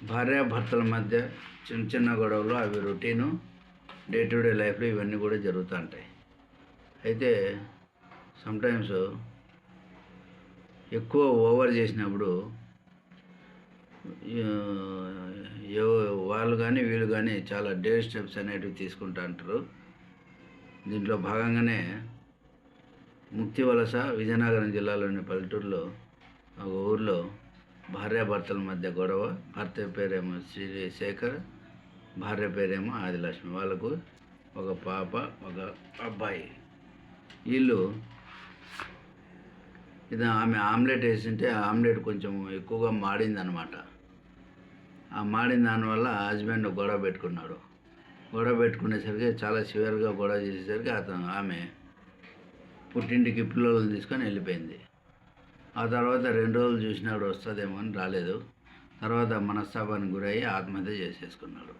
భార్యాభర్తల మధ్య చిన్న చిన్న గొడవలు అవి రొటీను డే టు డే లైఫ్లో ఇవన్నీ కూడా జరుగుతూ ఉంటాయి. అయితే సమ్టైమ్స్ ఎక్కువ ఓవర్ చేసినప్పుడు వాళ్ళు కానీ వీళ్ళు కానీ చాలా డేర్ స్టెప్స్ అనేటివి తీసుకుంటా అంటారు దీంట్లో భాగంగానే ముక్తి వలస విజయనగరం జిల్లాలోని పల్లెటూరులో ఒక ఊర్లో భార్యాభర్తల మధ్య గొడవ భర్త పేరేమో శ్రీ శేఖర్ భార్య పేరేమో ఆదిలక్ష్మి. వాళ్ళకు ఒక పాప ఒక అబ్బాయి. వీళ్ళు ఇది ఆమె ఆమ్లెట్ వేసింటే ఆ ఆమ్లెట్ కొంచెం ఎక్కువగా మాడింది అనమాట ఆ మాడిన దానివల్ల హస్బెండ్ గొడవ పెట్టుకున్నాడు. గొడవ పెట్టుకునేసరికి చాలా సివియర్గా గొడవ చేసేసరికి అతను ఆమె పుట్టింటికి పిల్లలను తీసుకొని వెళ్ళిపోయింది. ఆ తర్వాత రెండు రోజులు చూసినాడు వస్తుందేమో అని రాలేదు. తర్వాత మనస్తాపానికి గురయ్యి ఆత్మహత్య చేసేసుకున్నాడు.